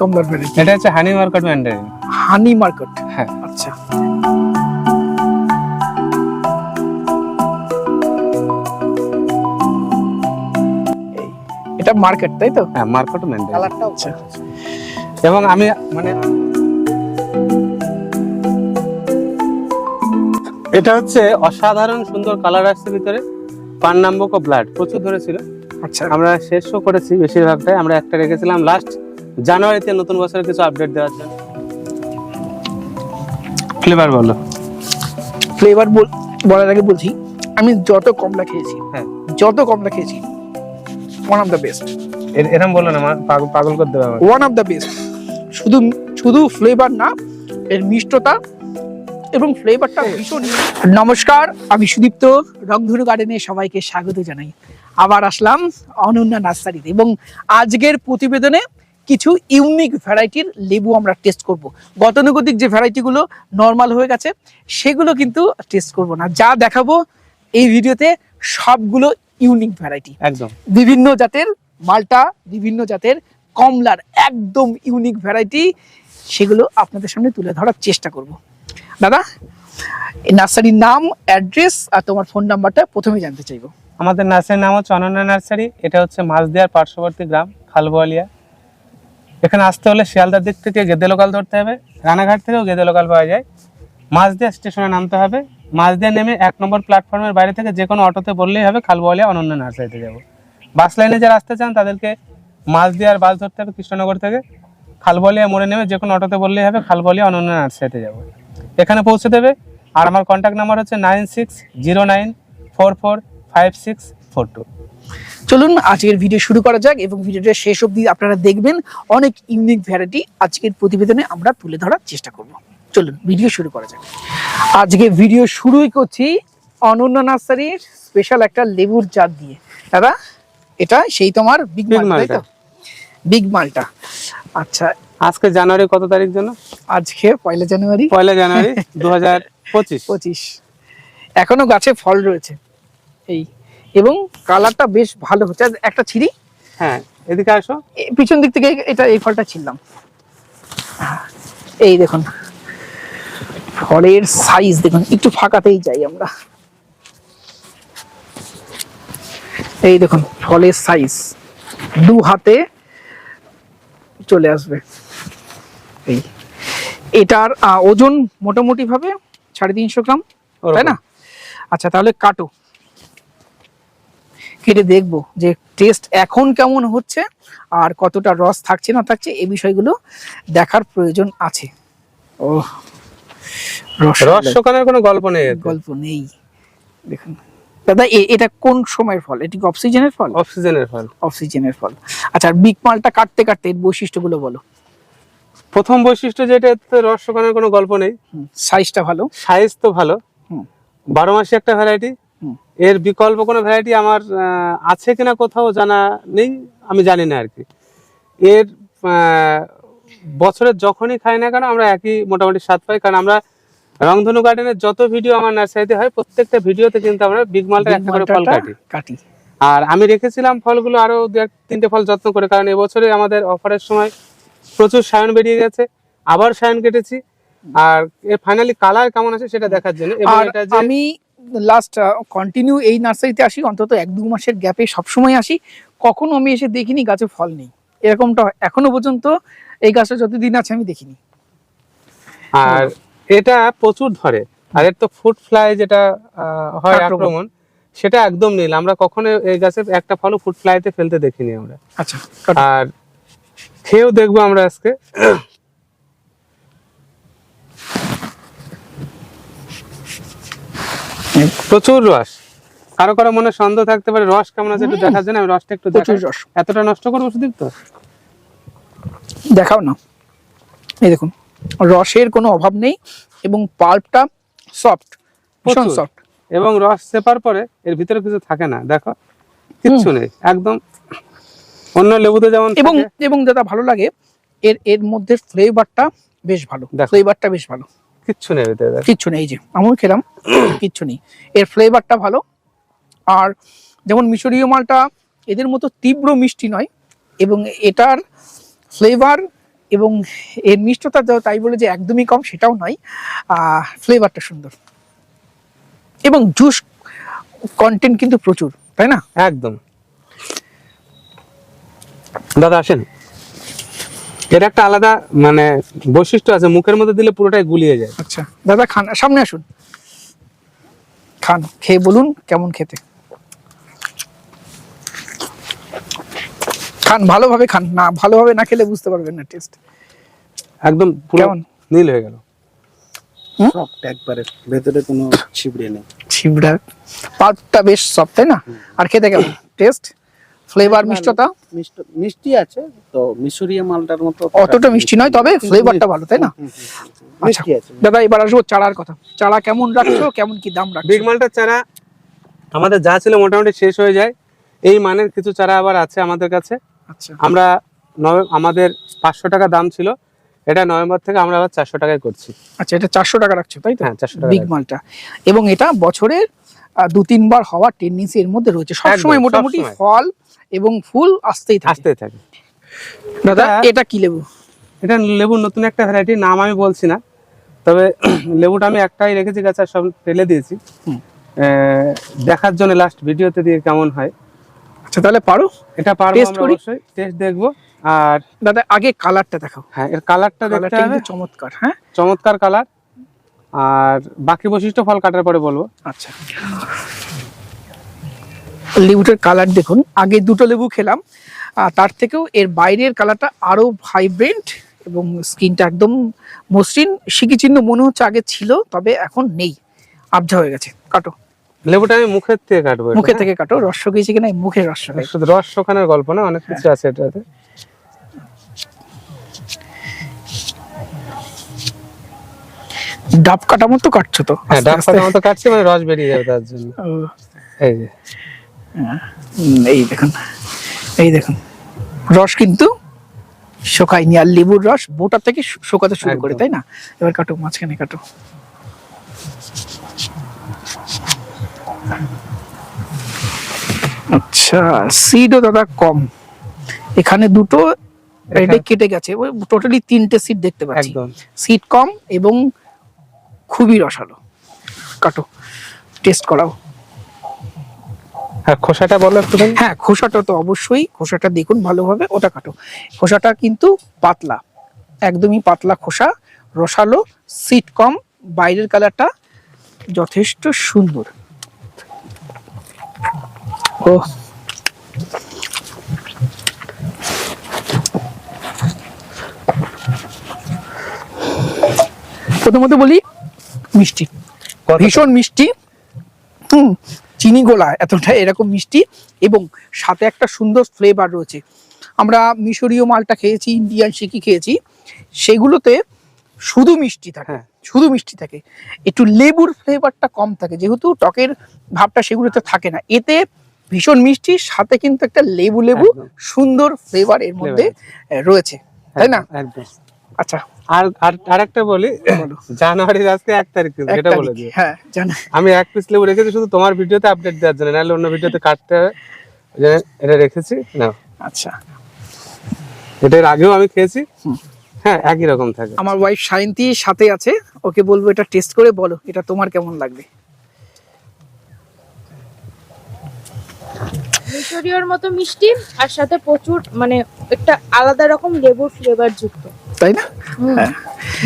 কমলার ভ্যারাইটি এটা হচ্ছে honey murcott mandarin honey murcott হ্যাঁ। আচ্ছা। এটা মার্কেট তাই তো? হ্যাঁ মার্কেট ম্যান্ডারিন কালারটা আচ্ছা। এবং আমি মানে এটা হচ্ছে অসাধারণ সুন্দর কালার আসছে ভিতরে। পান নাম্বক ব্লাড প্রচুর ধরেছিল। আচ্ছা। আমরা শেষও করেছি বেশিরভাগটাই। আমরা একটা রেখেছিলাম লাস্ট জানুয়ারিতে নতুন বছরের কিছু আপডেট দেওয়ার জন্য। ফ্লেভার বলো। ফ্লেভার বলার আগে বলছি আমি যত কমলা খেয়েছি হ্যাঁ। যত কমলা খেয়েছি ওয়ান অফ দ্য বেস্ট এর- এরম বলো না পাগল পাগল করে দেবে ওয়ান অফ দ্য বেস্ট শুধু শুধু ফ্লেভার না এর মিষ্টতা এবং ফ্লেভারটা ভীষণ নমস্কার আমি সুদীপ্ত রংধনু গার্ডেনে সবাইকে স্বাগত জানাই। আবার আসলাম অনন্যা নার্সারিতে এবং আজকের প্রতিবেদনে কিছু ইউনিক ভ্যারাইটির লেবু আমরা টেস্ট করব। গতানুগতিক যে ভ্যারাইটিগুলো নর্মাল হয়ে গেছে সেগুলো কিন্তু টেস্ট করব না। যা দেখাবো এই ভিডিওতে সবগুলো ইউনিক ভ্যারাইটি একদম। বিভিন্ন জাতের মালটা বিভিন্ন জাতের কমলার একদম ইউনিক ভ্যারাইটি সেগুলো আপনাদের সামনে তুলে ধরার চেষ্টা করব। দাদা নার্সারির নাম অ্যাড্রেস আর তোমার ফোন নাম্বারটা প্রথমে জানতে চাইব। আমাদের নার্সারির নাম হচ্ছে অনন্যা নার্সারি এটা হচ্ছে মাছদিয়ার পার্শ্ববর্তী গ্রাম খালবোয়ালিয়া। এখানে আসতে হলে শিয়ালদার দিক থেকে গেদে লোকাল ধরতে হবে, রানাঘাট থেকেও গেদে লোকাল পাওয়া যায়। মাছদিয়া স্টেশনে নামতে হবে। মাছদিয়া নেমে এক নম্বর প্ল্যাটফর্মের বাইরে থেকে যে কোনো অটোতে বললেই হবে, খালবোয়ালিয়া অনন্য নার্সারিতে যাব। বাস লাইনে যারা আসতে চান, তাদেরকে মাছদিয়ার বাস ধরতে হবে কৃষ্ণনগর থেকে। খালবোয়ালিয়া মোড়ে নেমে যে কোনো অটোতে বললেই হবে, খালবোয়ালিয়া অনন্য নার্সারিতে যাব। এখানে পৌঁছে দেবে। আর আমার কন্ট্যাক্ট নাম্বার হচ্ছে nine six zero nine four four five six four two চলুন আজকের ভিডিও শুরু করা যাক এবং ভিডিওটা শেষ অবধি আপনারা দেখবেন। অনেক ইউনিক ভ্যারাইটি আজকের প্রতিবেদনে আমরা তুলে ধরার চেষ্টা করব। চলুন ভিডিও শুরু করা যাক। আজকে ভিডিও শুরুই করছি অনন্য নার্সারির স্পেশাল একটা লেবুর জাত দিয়ে। দাদা এটা সেই তোমার বিগ মালটা বিগ মালটা। আচ্ছা। আজকে জানুয়ারি কত তারিখ জন্য আজকে পয়লা জানুয়ারি। পয়লা জানুয়ারি দু হাজার পঁচিশ। পঁচিশ। এখনও গাছে ফল রয়েছে। এই এবং কালারটা বেশ ভালো হচ্ছে। একটা ছিঁড়ি। হ্যাঁ এদিকে আসো। পিছন দিক থেকে এটা এই ফলটা ছিললাম এই দেখুন ফলের সাইজ দেখুন একটু ফাঁকাতেই যাই আমরা। এই দেখুন ফলের সাইজ দু হাতে চলে আসবে। এই এটার ওজন মোটামুটি ভাবে সাড়ে তিনশো গ্রাম তাই না? আচ্ছা তাহলে কাটো। কেটে দেখব যে টেস্ট এখন কেমন হচ্ছে আর কতটা রস থাকছে না থাকছে এই বিষয়গুলো দেখার প্রয়োজন আছে। ও কোনো গল্প নেই গল্প নেই। দেখুন। দাদা এটা কোন সময়ের ফল? এটি অফ সিজনের ফল? অক্সিজেনের ফল। অফ সিজনের ফল। আচ্ছা আর বিগ মালটা কাটতে কাটতে এর বৈশিষ্ট্যগুলো বলো। প্রথম বৈশিষ্ট্য যেটা এতে রস শোকানোর কোনো গল্প নেই। সাইজটা ভালো। সাইজ তো ভালো। বারো মাসে একটা ভ্যারাইটি। এর বিকল্প কোনো ভ্যারাইটি আমার আছে কিনা কোথাও জানা নেই আমি জানি না আর কি। এর আহ, বছরের যখনই খাই না কেন আমরা একই মোটামুটি স্বাদ পাই কারণ আমরা রংধনু গার্ডেনের যত ভিডিও আমার নার্সারিতে হয় প্রত্যেকটা ভিডিওতে কিন্তু আমরা বিগ মালটা একটা করে ফল কাটি। কাটি। আর আমি রেখেছিলাম ফলগুলো আরও দু এক তিনটে ফল যত্ন করে কারণ এবছরে আমাদের অফারের সময় প্রচুর সায়ন বেরিয়ে গেছে আবার সায়ন কেটেছি। আর এর ফাইনালি কালার কেমন আছে সেটা দেখার জন্য। এবং এটা যে আমি লাস্ট কন্টিনিউ এই নার্সারিতে আসি অন্তত এক দু মাসের গ্যাপে সবসময় আসি। কখনো আমি এসে দেখিনি গাছে ফল নেই। এরকমটা এখনও পর্যন্ত এই গাছটা যতদিন আছে আমি দেখিনি। আর এটা প্রচুর ধরে। আর এর তো ফুড ফ্লাই যেটা হয় আক্রমণ। আক্রমণ সেটা একদম নীল। আমরা কখনো এই গাছে একটা ফলও ফুড ফ্লাইতে ফেলতে দেখিনি আমরা। আচ্ছা আর খেয়েও দেখব আমরা আজকে। প্রচুর রস। কারও কারও মনে সন্দেহ থাকতে পারে রস কেমন আছে একটু দেখার জন্য আমি রসটা একটু প্রচুর রস। এতটা নষ্ট করব সুদীপ তো? দেখাও না। এই দেখুন রসের কোনো অভাব নেই এবং পাল্পটা সফট ভীষণ সফট এবং রস চেপার পরে এর ভিতরে কিছু থাকে না দেখো কিচ্ছু নেই একদম অন্য লেবুতে যেমন এবং এবং দাদা ভালো লাগে এর এর মধ্যে ফ্লেভারটা বেশ ভালো। দেখো। ফ্লেভারটা বেশ ভালো। কিচ্ছু নেই কিচ্ছু নেই যে আমিও খেলাম কিচ্ছু নেই। এর ফ্লেভারটা ভালো। আর যেমন মিশরীয় মালটা এদের মতো তীব্র মিষ্টি নয় এবং এটার ফ্লেভার এবং এর মিষ্টতা তাই বলে যে একদমই কম সেটাও নয়। ফ্লেভারটা সুন্দর। এবং জুস কন্টেন্ট কিন্তু প্রচুর তাই না? একদম। দাদা আসেন। এর একটা আলাদা মানে বৈশিষ্ট্য আছে মুখের মধ্যে দিলে পুরোটাই গুলিয়ে যায়। আচ্ছা দাদা খান সামনে আসুন। খান খেয়ে বলুন কেমন খেতে। খান ভালোভাবে খান না ভালোভাবে না খেলে বুঝতে পারবেন না টেস্ট। একদম পুরো কেমন? নীল হয়ে গেল। সফট একবারে। ভেতরে কোনো ছিবড়ে নেই। ছিবড়া পাল্পটা বেশ সফট তাই না? আর খেতে কেমন? টেস্ট? ফ্লেভার মিষ্টতা মিষ্টি আছে তো মিশরীয় মালটার মতো অতটা মিষ্টি নয় তবে ফ্লেভারটা ভালো তাই না? হুম। আচ্ছা মিষ্টি আছে দাদা এবার আসব চারার কথা। চারা কেমন রাখছো কেমন কি দাম রাখছো? বিগ মালটার চারা আমাদের যা ছিল মোটামুটি শেষ হয়ে যায়। এই মানের কিছু চারা আবার আছে আমাদের কাছে। আচ্ছা। আমরা আমাদের পাঁচশো টাকা দাম ছিল। এটা নভেম্বর থেকে আমরা আবার চারশো টাকায় করছি। আচ্ছা এটা চারশো টাকা রাখছো তাই তো? হ্যাঁ চারশো টাকা বিগ মালটা। এবং এটা বছরের দু তিনবার হওয়ার টেন্ডেন্সি এর মধ্যে রয়েছে। সবসময় মোটামুটি ফল এবং ফুল আসতেই থাকে। থাকে। দাদা এটা- কি লেবু? এটা লেবুর নতুন একটা ভ্যারাইটি নাম আমি বলছি না। তবে লেবুটা আমি একটাই রেখেছি গাছ আর সব ফেলে দিয়েছি। দেখার জন্য লাস্ট ভিডিওতে দিয়ে কেমন হয়। আচ্ছা তাহলে পারো। এটা পারব আমরা করি? অবশ্যই। টেস্ট দেখব। আর দাদা আগে কালারটা দেখাও। হ্যাঁ এর কালারটা দেখতে হবে। চমৎকার হ্যাঁ? চমৎকার কালার আর বাকি বৈশিষ্ট্য ফল কাটার পরে বলব। আচ্ছা। লেবুটার কালার দেখুন আগে দুটো লেবু খেলাম আর তার থেকেও এর বাইরের কালারটা আরও ভাইব্রেন্ট এবং স্কিনটা একদম মসৃণ। সিকি চিহ্ন মনে হচ্ছে আগে ছিল তবে এখন নেই আবঝা হয়ে গেছে। কাটো। লেবুটা আমি মুখের থেকে কাটবো মুখে হ্যাঁ? থেকে কাটো রস শুকিয়েছে কিনা এই মুখের রস শুধু রস শোকানোর গল্প না অনেক কিছু আছে এটাতে। ডাব কাটা মতো কাটছো তো? হ্যাঁ ডাব। পাতা মতো কাটছে মানে রস বেরিয়ে যাবে তার জন্য। এই যে। এই দেখুন এই দেখুন। রস কিন্তু শোকায়নি আর লেবুর রস বোটা থেকে শোকাতে শুরু করে তাই না? এবার কাটো মাঝখানে কাটো। আচ্ছা সিডও দাদা কম। এখানে দুটো এটা কেটে গেছে টোটালি তিনটে সিট দেখতে পাচ্ছি। সিট কম এবং খুবই রসালো। কাটো টেস্ট করাও। হ্যাঁ খোসাটা বলো একটুখানি হ্যাঁ খোসাটা তো অবশ্যই খোসাটা দেখুন ভালোভাবে ওটা কাটো। খোসাটা কিন্তু পাতলা একদমই পাতলা খোসা রসালো সিট কম বাইরের কালারটা যথেষ্ট সুন্দর। ও প্রথমত বলি মিষ্টি। ভীষণ মিষ্টি। হুম চিনি গোলা এতটা এরকম মিষ্টি। এবং সাথে একটা সুন্দর ফ্লেভার রয়েছে। আমরা মিশরীয় মালটা খেয়েছি ইন্ডিয়ান সিকি খেয়েছি। সেগুলোতে শুধু মিষ্টি থাকে হ্যাঁ। শুধু মিষ্টি থাকে। একটু লেবুর ফ্লেভারটা কম থাকে যেহেতু টকের ভাবটা সেগুলোতে থাকে না। এতে ভীষণ মিষ্টি সাথে কিন্তু একটা লেবু লেবু সুন্দর ফ্লেভার এর মধ্যে রয়েছে। তাই না? আচ্ছা আর আর একটা বলি। জানুয়ারির আজকে এক তারিখ এটা বলে দিও হ্যাঁ আমি এক পিস লেবু রেখেছি শুধু তোমার ভিডিওতে আপডেট দেওয়ার জন্য নাহলে অন্য ভিডিওতে কাটতে এটা রেখেছি না আচ্ছা। এটার আগেও আমি খেয়েছি। হ্যাঁ একই রকম থাকে। আমার ওয়াইফ সায়ন্তী সাথে আছে ওকে বলব এটা টেস্ট করে বলো এটা তোমার কেমন লাগবে? মিশরীয়র মতো মিষ্টি আর সাথে প্রচুর মানে একটা আলাদা রকম লেবুর ফ্লেভার যুক্ত। তাই না? হ্যাঁ।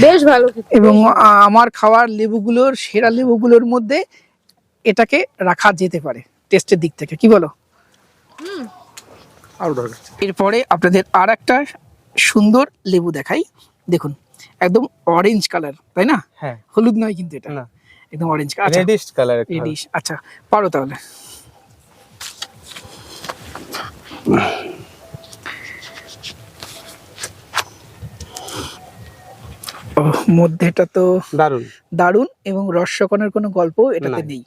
বেশ ভালো এবং আমার খাওয়ার লেবুগুলোর সেরা লেবুগুলোর মধ্যে এটাকে রাখা যেতে পারে টেস্টের দিক থেকে। কি বলো? আরও দরকার এরপরে আপনাদের আর একটা সুন্দর লেবু দেখাই। দেখুন একদম অরেঞ্জ কালার তাই না? হ্যাঁ। হলুদ নয় কিন্তু এটা। না। একদম orange colour reddish colour reddish আচ্ছা। পারো তাহলে ও মধ্যেটা তো দারুণ দারুণ এবং রসকনের কোনো গল্প এটাতে নেই।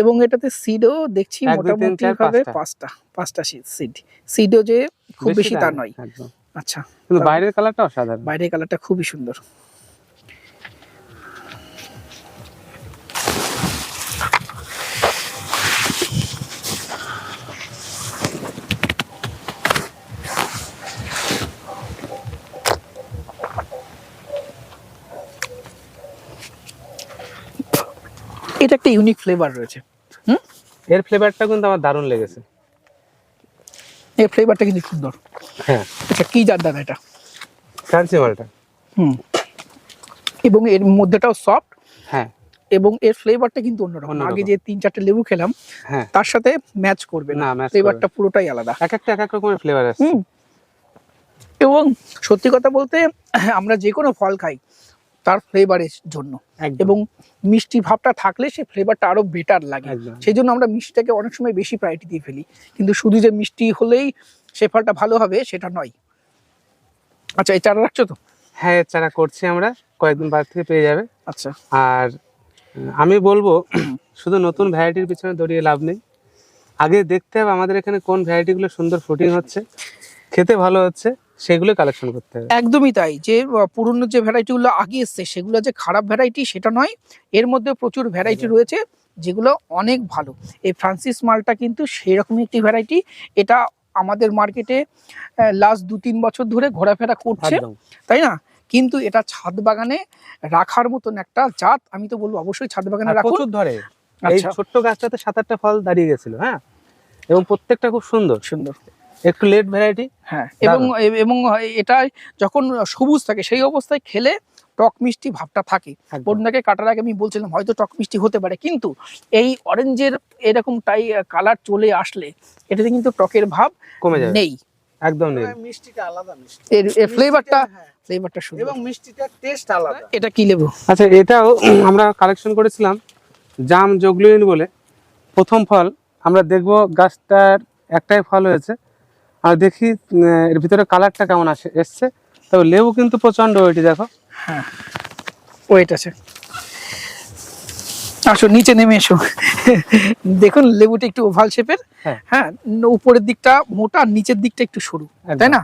এবং এটাতে সিডও দেখছি মোটামুটি ভাবে পাঁচটা। পাঁচটা পাঁচটা সিড সিডও যে খুব বেশি তা নয়। আচ্ছা বাইরের কালারটা অসাধারণ। বাইরের কালারটা খুবই সুন্দর। একটা ইউনিক ফ্লেভার রয়েছে। হুম? এর ফ্লেভারটা কিন্তু আমার দারুণ লেগেছে। এই ফ্লেভারটা কিন্তু সুন্দর। হ্যাঁ। আচ্ছা কি জাত দাদা এটা? ক্রাঞ্চি মালটা। হুম। এবং এর মধ্যেটাও সফট হ্যাঁ। এবং এর ফ্লেভারটা কিন্তু অন্যরকম। আগে যে তিন চারটে লেবু খেলাম হ্যাঁ। তার সাথে ম্যাচ করবে না। ফ্লেভারটা পুরোটাই আলাদা। এক একটা এক এক রকমের ফ্লেভার আছে। হুম। এবং সত্যি কথা বলতে আমরা যে কোনো ফল খাই তার ফ্লেভারের জন্য। এবং মিষ্টি ভাবটা থাকলে সে ফ্লেভারটা আরও বেটার লাগে। সেই জন্য আমরা মিষ্টিটাকে অনেক সময় বেশি প্রায়োরিটি দিয়ে ফেলি। কিন্তু শুধু যে মিষ্টি হলেই সে ফলটা ভালো হবে সেটা নয়। আচ্ছা এই চারা রাখছো তো? হ্যাঁ চারা করছি আমরা। কয়েকদিন বাদ থেকে পেয়ে যাবে। আচ্ছা। আর আমি বলব শুধু নতুন ভ্যারাইটির পিছনে দৌড়িয়ে লাভ নেই। আগে দেখতে হবে আমাদের এখানে কোন ভ্যারাইটিগুলো সুন্দর ফুটিং হচ্ছে। খেতে ভালো হচ্ছে। সেগুলো কালেকশন করতে হবে। একদমই তাই। যে পুরনো যে ভ্যারাইটিগুলো আগে এসছে সেগুলো যে খারাপ ভ্যারাইটি সেটা নয় এর মধ্যে প্রচুর ভ্যারাইটি রয়েছে যেগুলো অনেক ভালো। এই ফ্রান্সিস মালটা কিন্তু সেই রকমই একটি ভ্যারাইটি এটা আমাদের মার্কেটে লাস্ট দু তিন বছর ধরে ঘোরাফেরা করছে তাই না? কিন্তু এটা ছাদ বাগানে রাখার মতন একটা জাত আমি তো বলব অবশ্যই ছাদ বাগানে রাখুন। প্রচুর ধরে। এই আচ্ছা। ছোট্ট গাছটাতে সাত আটটা ফল দাঁড়িয়ে গেছিল হ্যাঁ? এবং প্রত্যেকটা খুব সুন্দর। সুন্দর। একটু লেট ভ্যারাইটি হ্যাঁ এবং এবং এটা যখন সবুজ থাকে সেই অবস্থায় খেলে টক মিষ্টি ভাবটা থাকে। বন্যাকে কাটার আগে আমি বলছিলাম হয়তো টক মিষ্টি হতে পারে কিন্তু এই অরেঞ্জের এরকম টাই কালার চলে আসলে এটাতে কিন্তু টকের ভাব কমে যায় নেই। একদম নেই। মিষ্টিটা আলাদা মিষ্টি। এর ফ্লেভারটা হ্যাঁ। ফ্লেভারটা সুন্দর। এবং মিষ্টিটার টেস্ট আলাদা। এটা কি লেবু? আচ্ছা এটাও আমরা কালেকশন করেছিলাম জাম জগলুইন বলে। প্রথম ফল আমরা দেখব গাছটার একটাই ফল হয়েছে আর দেখি এর ভিতরে কালারটা কেমন আসে এসছে। তবে লেবু কিন্তু প্রচণ্ড ওইটি দেখো। হ্যাঁ ওয়েট আছে। আসো নিচে নেমে এসো। দেখুন লেবুটা একটু ওভাল শেপের হ্যাঁ। হ্যাঁ উপরের দিকটা মোটা আর নিচের দিকটা একটু সরু তাই না?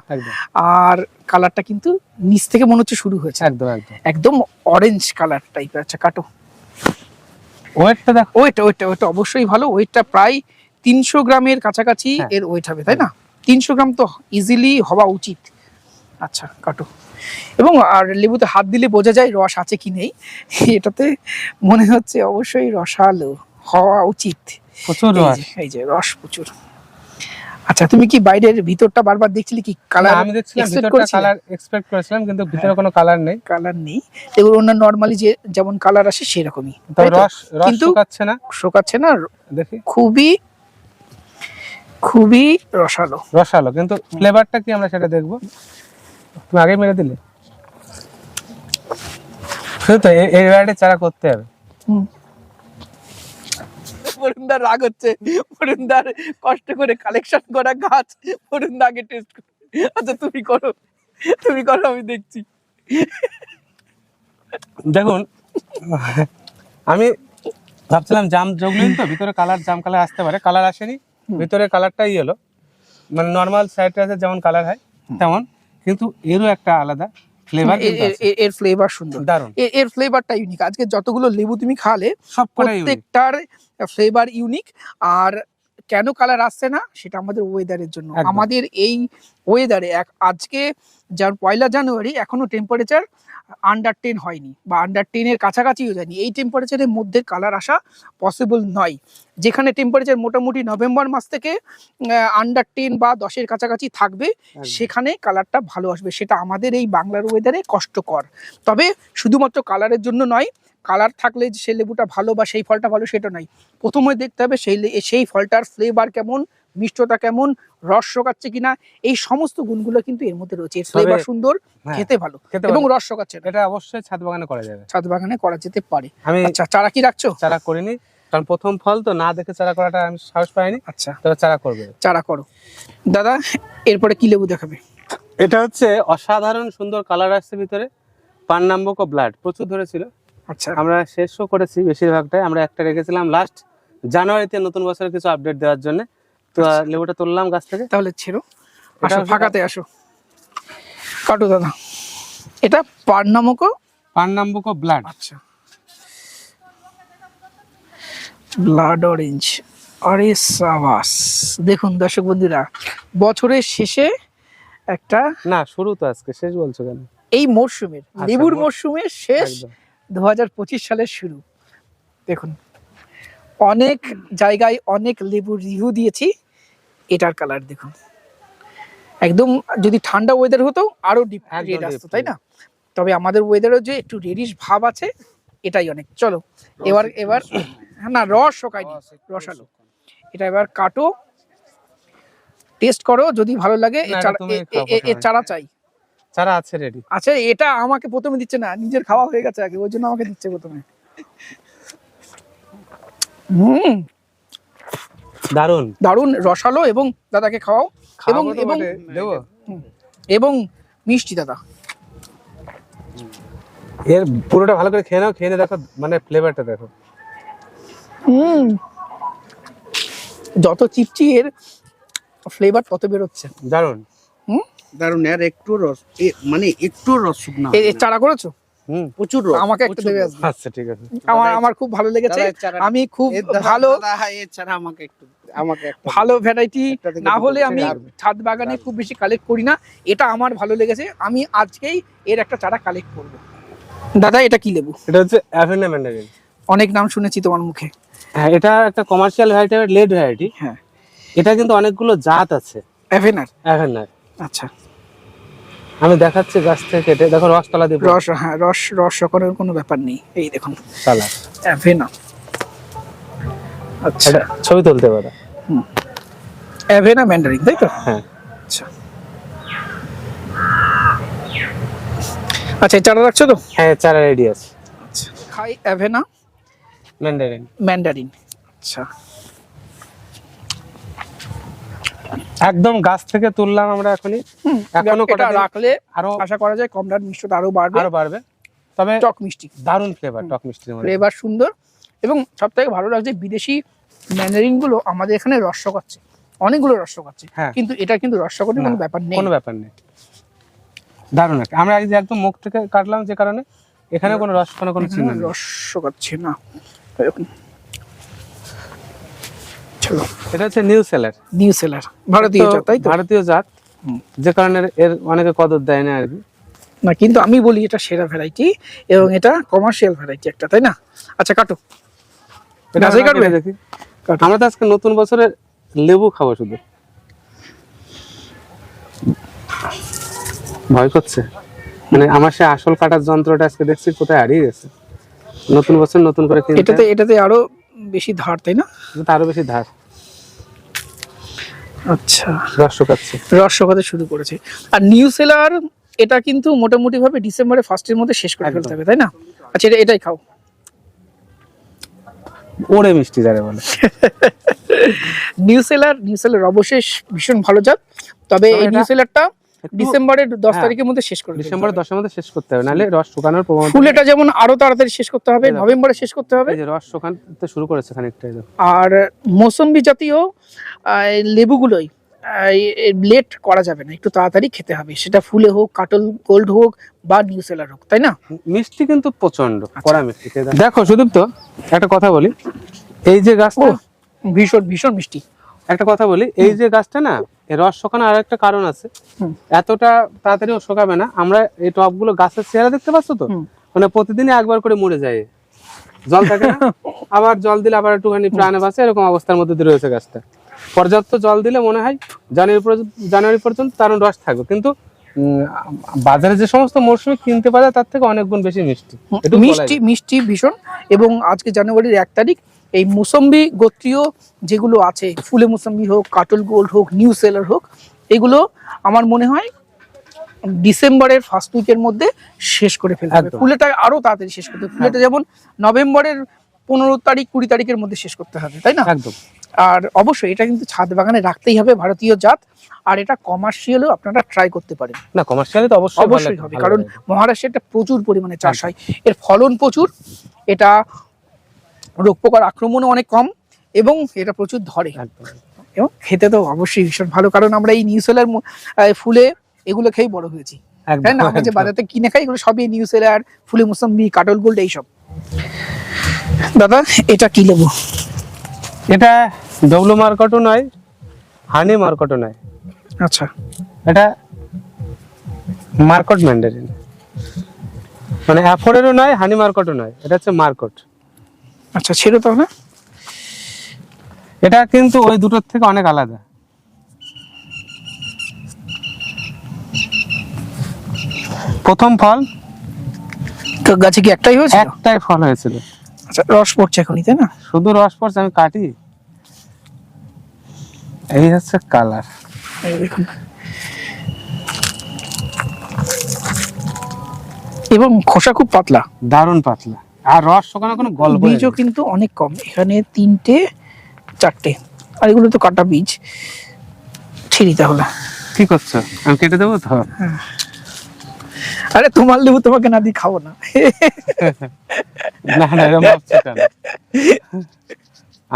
আর কালারটা কিন্তু নিচ থেকে মনে হচ্ছে শুরু হয়েছে। একদম একদম। একদম অরেঞ্জ কালার টাইপের আচ্ছা কাটো। ওয়েটটা দেখো। ওয়েট ওয়েটটা ওয়েটটা অবশ্যই ভালো। ওয়েটটা প্রায় তিনশো গ্রামের কাছাকাছি হ্যাঁ। এর ওয়েট হবে তাই না? তিনশো গ্রাম তো ইজিলি হওয়া উচিত। আচ্ছা কাটো। এবং আর লেবুতে হাত দিলে বোঝা যায় রস আছে কি নেই। এটাতে মনে হচ্ছে অবশ্যই রসালো হওয়া উচিত। প্রচুর এই যে, রস। প্রচুর। আচ্ছা তুমি কি বাইরের ভিতরটা বারবার দেখছিলে কি কালার আমি দেখছিলাম ভিতরটা কালার এক্সপেক্ট করেছিলাম কিন্তু ভিতরে কোনো কালার নেই। কালার নেই। এগুলো অন্য নর্মালি যে যেমন কালার আসে সেরকমই তো? রস রস কিন্তু শুকাচ্ছে না। শুকাচ্ছে না দেখি। খুবই খুবই রসালো। রসালো কিন্তু ফ্লেভারটা কি আমরা সেটা দেখব? তুমি আগে মেরে দিলে। শুধু তো এই- এই ভ্যারাইটি চারা করতে হবে। বরুণদার রাগ হচ্ছে। বরুণদার কষ্ট করে কালেকশন করা গাছ। বরুণদা আগে টেস্ট আচ্ছা তুমি করো। তুমি করো আমি দেখছি। দেখুন আমি ভাবছিলাম জাম জগলিন তো ভিতরে কালার জাম কালার আসতে পারে। কালার আসেনি। ভিতরে কালারটাই এলো মানে নর্মাল সাইট্রাসের যেমন কালার হয় তেমন। কিন্তু এরও একটা আলাদা ফ্লেভার এর- এর- এর- এর ফ্লেভার সুন্দর। দারুণ। এর- এর ফ্লেভারটা ইউনিক আজকে যতগুলো লেবু তুমি খালে সব প্রত্যেকটার ফ্লেভার ইউনিক আর কেন কালার আসছে না সেটা আমাদের ওয়েদারের জন্য। আমাদের এই ওয়েদারে আজকে যার পয়লা জানুয়ারি এখনও টেম্পারেচার আন্ডার টেন হয়নি বা আন্ডার টেনের কাছাকাছিও যায়নি। এই টেম্পারেচারের মধ্যে কালার আসা পসিবল নয়। যেখানে টেম্পারেচার মোটামুটি নভেম্বর মাস থেকে আন্ডার টেন বা দশের কাছাকাছি থাকবে সেখানে কালারটা ভালো আসবে। সেটা আমাদের এই বাংলার ওয়েদারে কষ্টকর। তবে শুধুমাত্র কালারের জন্য নয় কালার থাকলে যে সেই লেবুটা ভালো বা সেই ফলটা ভালো সেটা নয় প্রথমে দেখতে হবে সেই সেই ফলটার ফ্লেভার কেমন মিষ্টতা কেমন রস শোকাচ্ছে কিনা এই সমস্ত গুণগুলো কিন্তু এর মধ্যে রয়েছে। এর ফ্লেভার সুন্দর হ্যাঁ, খেতে ভালো এবং রস শোকাচ্ছে এটা অবশ্যই ছাদ বাগানে করা যাবে। ছাদ বাগানে করা যেতে পারে। আমি আচ্ছা চারা কি রাখছো? চারা করিনি কারণ প্রথম ফল তো না দেখে চারা করাটা আমি সাহস পাইনি। আচ্ছা। তবে চারা করবে। চারা করো। দাদা এরপরে কি লেবু দেখাবে? এটা হচ্ছে অসাধারণ সুন্দর কালার আসছে ভিতরে পান নাম্বক ও ব্লাড প্রচুর ধরেছিল। আচ্ছা। আমরা শেষও করেছি বেশিরভাগটাই। আমরা একটা রেখেছিলাম লাস্ট জানুয়ারিতে নতুন বছরের কিছু আপডেট দেওয়ার জন্য। তো লেবুটা তুললাম গাছ থেকে। তাহলে এটা আসো ফাঁকাতে আসো। কাটো দাদা। এটা পার নামকও পান নাম্বক ব্লাড আচ্ছা। ব্লাড অরেঞ্জ আরে সাবাস। দেখুন দর্শক বন্ধুরা বছরের শেষে একটা না শুরু তো আজকে। শেষ বলছো কেন? এই মরশুমের আচ্ছা, লেবুর মর- মরশুমের শেষ। দু হাজার পঁচিশ সালের শুরু। দেখুন অনেক জায়গায় অনেক লেবুর রিভিউ দিয়েছি এটার কালার দেখুন। একদম যদি ঠান্ডা ওয়েদার হতো আরও ডিপ রেড আসতো তাই না? তবে আমাদের ওয়েদারও যে একটু রেডিশ ভাব আছে এটাই অনেক। চলো এবার এবার হ্যাঁ, না রস শোকায়নি রসালো। এটা এবার কাটো টেস্ট করো যদি ভালো লাগে এর চারা চাই। চারা আছে রেডি আচ্ছা এটা আমাকে প্রথমে দিচ্ছে না নিজের খাওয়া হয়ে গেছে আগে ওই জন্য আমাকে দিচ্ছে প্রথমে। হুম। দারুণ দারুণ রসালো এবং দাদাকে খাওয়াও। এবং এবং এবং মিষ্টি দাদা। এর পুরোটা ভালো করে খেয়ে নাও খেয়ে দেখো মানে ফ্লেভারটা দেখো। হুম। যত চিপচি এর ফ্লেভার তত বেরোচ্ছে। দারুণ দারুণ আর একটু রস এ- মানে একটু রস শুকনো এ- এর চারা করেছ? হুম। প্রচুর রস আমাকে একটা দেবে আচ্ছা ঠিক আছে। আমার আমার খুব ভালো লেগেছে। এর আমি খুব ভালো দাদা, এর আমাকে একটু আমাকে একটা ভালো ভ্যারাইটি না হলে আমি ছাদ বাগানে খুব বেশি কালেক্ট করি না। এটা আমার ভালো লেগেছে। আমি আজকেই এর একটা চারা কালেক্ট করব। দাদা এটা কি লেবু? এটা হচ্ছে অ্যাভেনা ম্যান্ডারিন। অনেক নাম শুনেছি তোমার মুখে। হ্যাঁ এটা একটা কমার্শিয়াল ভ্যারাইটি লেড ভ্যারাইটি হ্যাঁ। এটা কিন্তু অনেকগুলো জাত আছে। অ্যাভেনার অ্যাভেনার আচ্ছা। আমি দেখাচ্ছি গাছ থেকে কেটে দেখো রসতলা দিব রস হ্যাঁ রস রস সকলের কোনো ব্যাপার নেই। এই দেখুন। সালা অ্যাভেনা আচ্ছা। ছবি তুলতে পারো। হুম। অ্যাভেনা ম্যান্ডারিন তাই তো? হ্যাঁ। আচ্ছা। আচ্ছা চারা রাখছো তো? হ্যাঁ চারা রেডি আছে। আচ্ছা খাই অ্যাভেনা ম্যান্ডারিন ম্যান্ডারিন আচ্ছা। একদম গাছ থেকে তুললাম আমরা এখনই। এখনও কটা রাখলে আরও আশা করা যায় কম কমলার মিষ্টতা আরও বাড়বে। আরও বাড়বে। তবে টক মিষ্টি। দারুণ ফ্লেভার টক মিষ্টি ফ্লেভার সুন্দর। এবং সব থেকে ভালো লাগছে বিদেশি ম্যান্ডারিনগুলো আমাদের এখানে রস শোকাচ্ছে অনেকগুলো রস শোকাচ্ছে হ্যাঁ। কিন্তু এটা কিন্তু রস কোনো ব্যাপার নেই। কোনো ব্যাপার নেই। দারুণ একটা আমরা একদম মুখ থেকে কাটলাম যে কারণে। এখানে কোনো রস কোনো কোনো চিহ্ন এখানে নেই। রস শোকাচ্ছে না। এরকম। চলো। এটা হচ্ছে নিউ সেলার নিউ সেলার ভারতীয় জাত, তাই তো? ভারতীয় জাত। যে কারণে এর অনেকে কদর দেয় না আর কি। না কিন্তু আমি বলি এটা সেরা ভ্যারাইটি এবং এটা কমার্শিয়াল ভ্যারাইটি একটা তাই না? আচ্ছা কাটো। এটা কাটবে? দেখি। আমরা তো আজকে নতুন বছরের লেবু খাব শুধু। ভয় করছে। মানে আমার সে আসল কাটার যন্ত্রটা আজকে দেখছি কোথায় হারিয়ে গেছে। নতুন বছর নতুন করে এটাতে এটাতে আরও বেশি ধার তাই না? কিন্তু আরও বেশি ধার। আচ্ছা। রস শুকাচ্ছে রস শোকাতে শুরু করেছে। আর নিউ সেলার এটা কিন্তু মোটামুটি ভাবে ডিসেম্বরের ফার্স্টের মধ্যে শেষ করে ফেলতে হবে তাই না? আচ্ছা এটা এটাই খাও। ওরে মিষ্টি যারে বলে। নিউ সেলার নিউ সেলার অবশ্যই ভীষণ ভালো জাত। তবে এই নিউ সেলারটা ডিসেম্বরের দশ হ্যাঁ, তারিখের মধ্যে শেষ করে ডিসেম্বরের দশের মধ্যে শেষ করতে হবে নাহলে রস শুকানোর প্রবণতা ফুলেটা যেমন আরও তাড়াতাড়ি শেষ করতে হবে। নভেম্বরে শেষ করতে হবে এই যে রস শুকাতে শুরু করেছে খানিকটা আর মৌসম্বি জাতীয় লেবুগুলোই লেট করা যাবে না একটু তাড়াতাড়ি খেতে হবে সেটা ফুলে হোক কাটল গোল্ড হোক বা নিউ সেলার হোক তাই না মিষ্টি কিন্তু প্রচণ্ড আচ্ছা। কড়া মিষ্টি দেখো। সুদীপ তো একটা কথা বলি এই যে গাছটা ভীষণ ভীষণ মিষ্টি একটা কথা বলি এই যে গাছটা না এর রস শোকানোর আর একটা কারণ আছে। এতটা তাড়াতাড়ি শোকাবে না। আমরা এই টবগুলো গাছের চেহারা দেখতে পাচ্ছ তো? মানে প্রতিদিনই একবার করে মরে যায়। জল থাকে না? আবার জল দিলে আবার একটুখানি প্রাণে বাঁচে এরকম অবস্থার মধ্যে দিয়ে রয়েছে গাছটা। পর্যাপ্ত জল দিলে মনে হয় জানুয়ারি পর্যন্ত জানুয়ারি পর্যন্ত তার রস থাকবে। কিন্তু বাজারে যে সমস্ত মৌসুমে কিনতে পারে তার থেকে অনেক গুণ বেশি মিষ্টি। একটু মিষ্টি মিষ্টি ভীষণ। এবং আজকে জানুয়ারির এক তারিখ এই মুসম্বি গোত্রীয় যেগুলো আছে ফুলে মুসম্বি হোক কাটল গোল্ড হোক নিউ সেলার হোক এগুলো আমার মনে হয় ডিসেম্বরের ফার্স্ট উইকের মধ্যে শেষ করে ফেলা হবে। ফুলেটা আরও তাড়াতাড়ি শেষ করতে হবে। ফুলেটা যেমন নভেম্বরের পনেরো তারিখ কুড়ি তারিখের মধ্যে শেষ করতে হবে তাই না? একদম। আর অবশ্যই এটা কিন্তু ছাদ বাগানে রাখতেই হবে ভারতীয় জাত আর এটা কমার্শিয়ালও আপনারা ট্রাই করতে পারেন। না কমার্শিয়ালি তো অবশ্যই অবশ্যই হবে কারণ মহারাষ্ট্রে এটা প্রচুর পরিমাণে চাষ হয়। এর ফলন প্রচুর। এটা রোগ পোকার আক্রমণও অনেক কম এবং এটা প্রচুর ধরে। এবং খেতে তো অবশ্যই ভীষণ ভালো কারণ আমরা এই নিউসেলার ফুলে এগুলো খেয়েই বড় হয়েছি। তাই না? আমরা যে একদম। বাজারে কিনে খাই এগুলো সবই নিউসেলার ফুলে মুসম্বি কাটল গোল্ড এইসব। দাদা এটা কি লেবু? এটা ডব্লু মার্কটও নয় হানি মার্কটও নয়। আচ্ছা। এটা মার্কট ম্যান্ডারিন। মানে অ্যাফোরেরও নয় হানি মার্কটও নয় এটা হচ্ছে মার্কট। আচ্ছা ছিল তো না। এটা কিন্তু ওই দুটোর থেকে অনেক আলাদা। প্রথম ফল তো গাছে কি একটাই হয়েছে একটাই ফল হয়েছিল। আচ্ছা রস পড়ছে এখনই তাই না? শুধু রস পড়ছে আমি কাটি। এই হচ্ছে কালার। এবং খোসা খুব পাতলা। দারুণ পাতলা। আর রস শুকানো কোনো গল্প বীজও কিন্তু অনেক কম। এখানে তিনটে চারটে। আর এগুলো তো কাটা বীজ। ছিঁড়ি তাহলে। কি করছ? আমি কেটে দেবো তো? আরে তোমার লেবু তোমাকে না দিয়ে খাব না। না না এরকম ভাবছ কেন?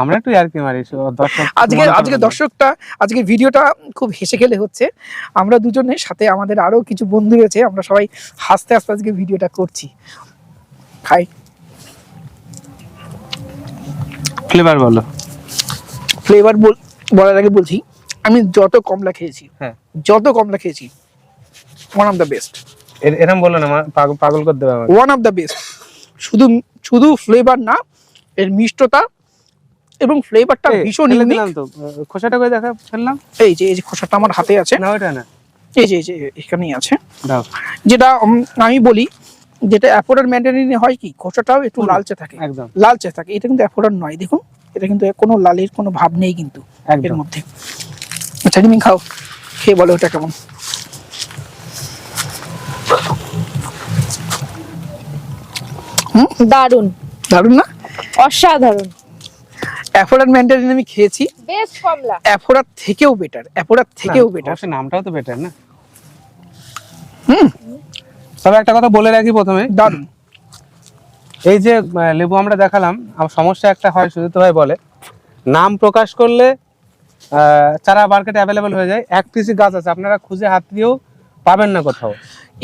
আমরা একটু আর কি মারি দর্শক আজকে আজকে দর্শকটা আজকে ভিডিওটা খুব হেসে খেলে হচ্ছে। আমরা দুজনের সাথে আমাদের আরও কিছু বন্ধু রয়েছে আমরা সবাই হাসতে হাসতে আজকে ভিডিওটা করছি। খাই ফ্লেভার বলো। ফ্লেভার বলার আগে বলছি আমি যত কমলা খেয়েছি হ্যাঁ। যত কমলা খেয়েছি ওয়ান অফ দ্য বেস্ট এর- এরম বলো না পাগল পাগল করে দেবে আমাকে। ওয়ান অফ দ্য বেস্ট শুধু শুধু ফ্লেভার না এর মিষ্টতা এবং ফ্লেভারটা ভীষণ ইউনিক দিলাম তো। খোসাটা করে দেখা ফেললাম। এই যে এই যে খোসাটা আমার হাতে আছে। না ওটা না। এই যে এই যে এখানেই আছে। দাও। যেটা আমি বলি যেটা অ্যাপোডার ম্যান্ডারিনে হয় কি? খোসাটাও একটু লালচে থাকে। একদম। লালচে থাকে। এটা কিন্তু অ্যাপোডার নয়। দেখুন এটা কিন্তু কোনো লালের কোনো ভাব নেই কিন্তু এর মধ্যে। আচ্ছা তুমি খাও। খেয়ে বলো ওটা কেমন? দারুণ দারুণ না? অসাধারণ। অ্যাপোডার ম্যান্ডারিন আমি খেয়েছি। বেস্ট কমলা। অ্যাপোডার থেকেও বেটার অ্যাপোডার থেকেও বেটার নামটাও তো বেটার না? হুম? তবে একটা কথা বলে রাখি প্রথমে। দারুণ এই যে লেবু আমরা দেখালাম আমার সমস্যা একটা হয় সুজিত ভাই বলে। নাম প্রকাশ করলে চারা মার্কেটে অ্যাভেলেবেল হয়ে যায়। এক পিসি গাছ আছে আপনারা খুঁজে হাত দিয়েও পাবেন না কোথাও।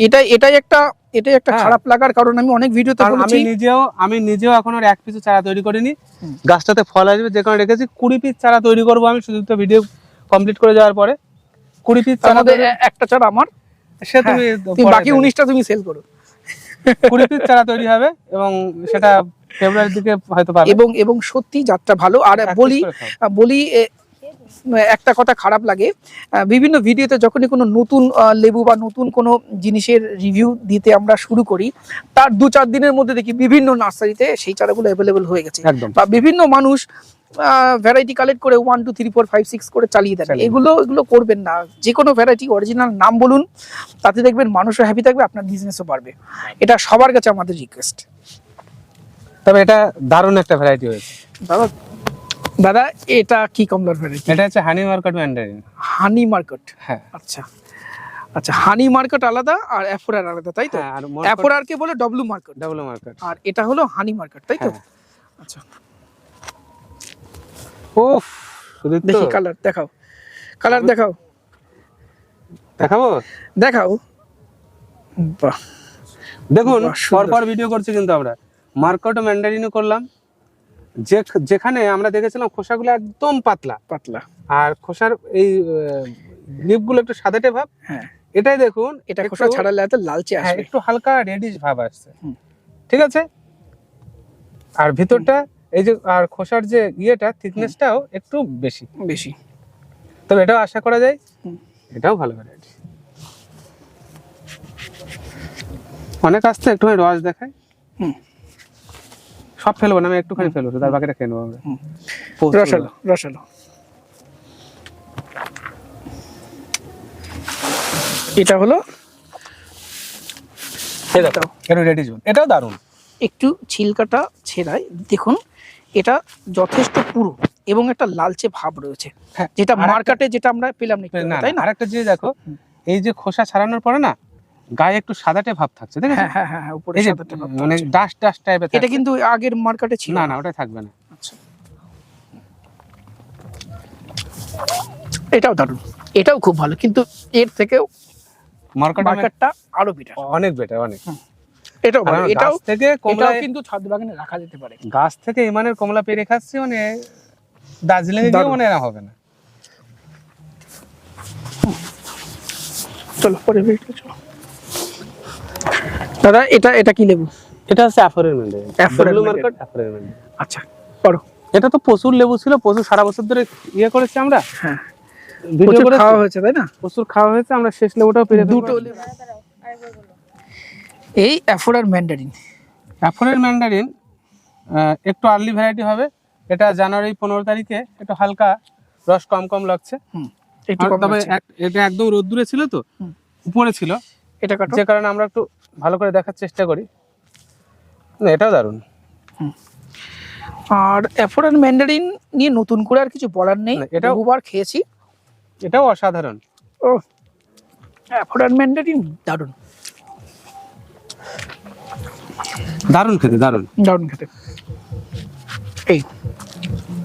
এটাই এটাই একটা এটাই একটা হ্যাঁ। খারাপ লাগার কারণ আমি অনেক ভিডিওতে বলেছি। আমি নিজেও আমি নিজেও এখন ওর এক পিসু চারা তৈরি করিনি। গাছটাতে ফল আসবে যে কারণে রেখেছি। কুড়ি পিস চারা তৈরি করব আমি সুযুক্ত ভিডিও কমপ্লিট করে যাওয়ার পরে। কুড়ি পিস চারা একটা ছাড়া আমার। সে তুমি হ্যাঁ, তুমি বাকি উনিশটা তুমি সেল করো। কুড়ি পিস চারা তৈরি হবে এবং সেটা ফেব্রুয়ারির দিকে হয়তো পাবে। এবং এবং সত্যি যাত্রা ভালো। আর বলি বলি একটা কথা খারাপ লাগে। বিভিন্ন ভিডিওতে যখনই কোনো নতুন লেবু বা নতুন কোনো জিনিসের রিভিউ দিতে আমরা শুরু করি তার দু চার দিনের মধ্যে দেখি বিভিন্ন নার্সারিতে সেই চারাগুলো অ্যাভেলেবেল হয়ে গেছে। বা বিভিন্ন মানুষ ভ্যারাইটি কালেক্ট করে one two three four five six করে চালিয়ে দেন। এগুলো এগুলো করবেন না। যে কোনো ভ্যারাইটি অরিজিনাল নাম বলুন তাতে দেখবেন মানুষও হ্যাপি থাকবে আপনার বিজনেসও বাড়বে। এটা সবার কাছে আমাদের রিকোয়েস্ট তবে এটা দারুণ একটা ভ্যারাইটি হয়েছে। দাদা দাদা এটা কি কমলার ভ্যারাইটি এটা হচ্ছে honey murcott mandarin honey murcott হ্যাঁ। আচ্ছা। আচ্ছা হানি মার্কেট আলাদা আর অ্যাফোরার আলাদা তাই তো? হ্যাঁ আর অ্যাফোরারকে বলে ডব্লু মার্কেট ডাবল মার্কেট আর এটা হলো হানি মার্কেট তাই তো? হ্যাঁ। আচ্ছা। শুধু দেখি কালার দেখাও। কালার দেখাও। দেখাবো? দেখাও। বাহ। দেখুন বাহ, সুন্দর। পর পর ভিডিও করছি কিন্তু আমরা। মার্কেট ম্যান্ডারিনও করলাম। যে যেখানে আমরা দেখেছিলাম খোসাগুলো একদম পাতলা। পাতলা। আর খোসার এই লিপগুলো একটু সাদাটে ভাব। হ্যাঁ। এটাই দেখুন এটা খোসা ছাড়ালে এত লালচে হ্যাঁ, আসবে। একটু হালকা রেডিশ ভাব আসছে। ঠিক আছে? আর ভিতরটা এই যে আর খোসার যে ইয়েটা থিকনেসটাও একটু বেশি। বেশি। তবে এটাও আশা করা যায়। এটাও ভালো ভ্যারাইটি অনেক আসতে একটুখানি রস দেখায় হুম। সব ফেলব না আমি একটুখানি ফেলব তার বাকিটা খেয়ে নেব আমরা। রসালো রসালো। এটা হলো? এই দেখো, এটা রেডি জোন এটাও দারুণ। একটু ছিলকাটা ছেড়ায় দেখুন এটা যথেষ্ট পুরো এবং একটা লালচে ভাব রয়েছে। হ্যাঁ, যেটা মার্কেটে যেটা আমরা পেলাম না তাই না? আরেকটা জিনিস দেখো এই যে খোসা ছাড়ানোর পরে না গায়ে একটু সাদাটে ভাব থাকছে ঠিক হ্যাঁ হ্যাঁ হ্যাঁ হ্যাঁ, উপরে সাদাটে মানে। ডাস্ট ডাস্ট টাইপের এটা কিন্তু আগের মার্কেটে ছিল। না না ওটা থাকবে না। আচ্ছা। এটাও দারুণ। এটাও খুব ভালো কিন্তু এর থেকেও মার্কেট মার্কেটটা আরও বেটার অনেক বেটার অনেক। এটাও এটাও থেকে কমলা কিন্তু ছাদ বাগানে রাখা যেতে পারে। গাছ থেকে ইমানের কমলা পেরে খাচ্ছি মানে দার্জিলিং এ গিয়ে মানে হবে না। চলো পরে বেরিয়ে চলো। দাদা এটা এটা কি লেবু? এটা হচ্ছে অ্যাফোরের মার্কেট অ্যাফোরের আচ্ছা পড়ো। এটা তো প্রচুর লেবু ছিল প্রচুর সারা বছর ধরে ইয়ে করেছি আমরা। হ্যাঁ। ভিডিও খাওয়া হয়েছে তাই না? প্রচুর খাওয়া হয়েছে আমরা শেষ লেবুটাও পেরে দুটো দুটো লেবু। এই অ্যাফোরার ম্যান্ডারিন অ্যাফোরের ম্যান্ডারিন একটু আর্লি ভ্যারাইটি হবে। এটা জানুয়ারি পনেরো তারিখে একটু হালকা রস কম কম লাগছে। তবে এটা একদম রোদ্দুরে ছিল তো উপরে ছিল। এটা যে কারণে আমরা একটু ভালো করে দেখার চেষ্টা করি। না এটাও দারুণ। আর অ্যাফোরার ম্যান্ডারিন নিয়ে নতুন করে আর কিছু বলার নেই। এটা বহুবার খেয়েছি। এটাও অসাধারণ। ও অ্যাফোরার ম্যান্ডারিন দারুণ। দারুণ খেতে দারুণ। দারুণ খেতে। এই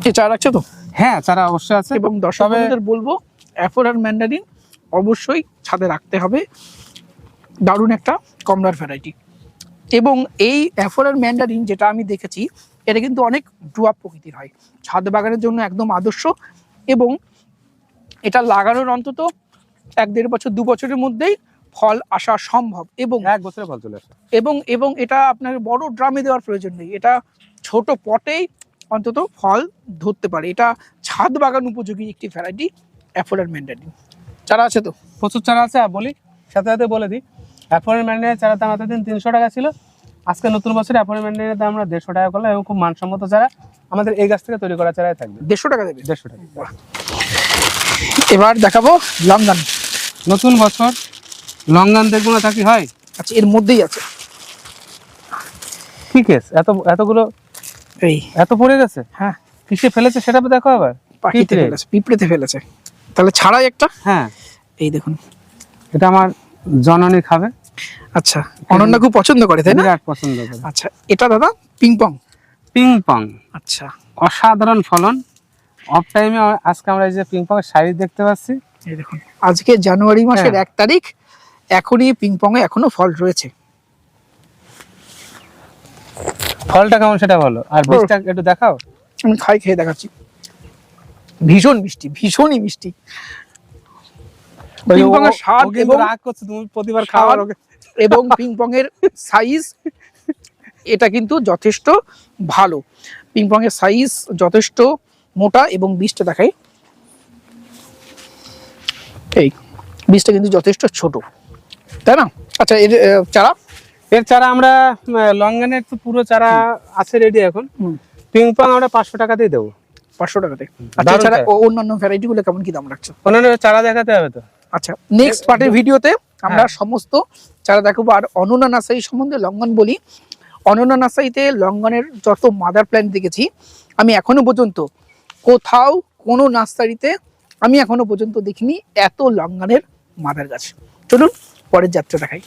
এই চা রাখছো তো? হ্যাঁ চারা অবশ্যই আছে। এবং দর্শক তবে বন্ধুদের বলব অ্যাফোরার ম্যান্ডারিন অবশ্যই ছাদে রাখতে হবে। দারুণ একটা কমলার ভ্যারাইটি এবং এই অ্যাফোরার ম্যান্ডারিন যেটা আমি দেখেছি এটা কিন্তু অনেক ড্রুয়াপ প্রকৃতির হয়। ছাদ বাগানের জন্য একদম আদর্শ এবং এটা লাগানোর অন্তত এক দেড় বছর দু বছরের মধ্যেই ফল আসা সম্ভব এবং এক বছরে ফল চলে আসে। এবং এবং এটা আপনার বড় ড্রামে দেওয়ার প্রয়োজন নেই। এটা ছোট পটেই অন্তত ফল ধরতে পারে। এটা ছাদ বাগান উপযোগী একটি ভ্যারাইটি অ্যাফোরার ম্যান্ডারিন চারা আছে তো? প্রচুর চারা আছে বলি সাথে সাথে বলে দিই অ্যাপয়েন্টমেন্টের চারা দাম এতদিন তিনশো টাকা ছিল। আজকে নতুন বছরে অ্যাপয়েন্টমেন্টের দাম আমরা দেড়শো টাকা করলাম এবং খুব মানসম্মত চারা আমাদের এই গাছ থেকে তৈরি করা চারাই থাকবে। দেড়শো টাকা দেবে? দেড়শো টাকা। এবার দেখাবো লঙ্গান। নতুন বছর লঙ্গান দেখব না তা কি হয়? আচ্ছা এর মধ্যেই আছে। কি কেস এত এতগুলো এই। এত পড়ে গেছে? হ্যাঁ। কিসে ফেলেছে সেটা দেখো আবার। পাখিতে। ফেলেছে পিঁপড়েতে ফেলেছে। তাহলে ছাড়াই একটা? হ্যাঁ। এই দেখুন। এটা আমার জননী খাবে। আচ্ছা অনন্যা খুব পছন্দ করে তাই না? বিরাট পছন্দ করে। আচ্ছা এটা দাদা পিং পং পিং পং আচ্ছা। অসাধারণ ফলন। অফ টাইমে আজকে আমরা এই যে পিং পং শাড়ি দেখতে পাচ্ছি। এই দেখুন আজকে জানুয়ারি মাসের হ্যাঁ। এক তারিখ এখনই পিং পং এ এখনও ফল রয়েছে। ফলটা কেমন সেটা বলো? আর বীজটা একটু দেখাও। আমি খাই খেয়ে দেখাচ্ছি। ভীষণ মিষ্টি ভীষণই মিষ্টি। স্বাদ এবং রাগ করছে তুমি প্রতিবার খাওয়ার এবং পিং পং এর সাইজ এটা কিন্তু যথেষ্ট ভালো। পিং পং এর সাইজ যথেষ্ট মোটা এবং বীজটা দেখাই। এই বীজটা কিন্তু যথেষ্ট ছোট। তাই না? আচ্ছা এর চারা? এর চারা আমরা লঙ্গানের তো পুরো চারা আছে রেডি এখন। হুম। পিং পং আমরা পাঁচশো টাকাতেই দেবো। পাঁচশো টাকাতে আচ্ছা এছাড়া ও- অন্যান্য ভ্যারাইটি গুলো কেমন কি দাম রাখছো? অন্যান্য চারা দেখাতে হবে তো। আচ্ছা নেক্সট পার্টের ভিডিওতে আমরা হ্যাঁ। সমস্ত চারা দেখাবো। আর অনন্যা নার্সারি সম্বন্ধে লঙ্ঘন বলি। অনন্যা নার্সারিতে লঙ্ঘনের যত মাদার প্ল্যান্ট দেখেছি আমি এখনও পর্যন্ত কোথাও কোনো নার্সারিতে আমি এখনও পর্যন্ত দেখিনি এত লঙ্ঘনের মাদার গাছ। চলুন পরের যাত্রা দেখাই।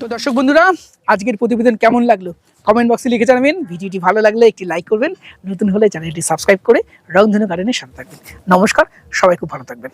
তো দর্শক বন্ধুরা, আজকের প্রতিবেদন কেমন লাগল? কমেন্ট বক্সে লিখে জানাবেন। ভিডিওটি ভালো লাগলে একটি লাইক করবেন। নতুন হলে চ্যানেলটি সাবস্ক্রাইব করে রংধনু গার্ডেনের সামনে থাকবেন। নমস্কার, সবাই খুব ভালো থাকবেন।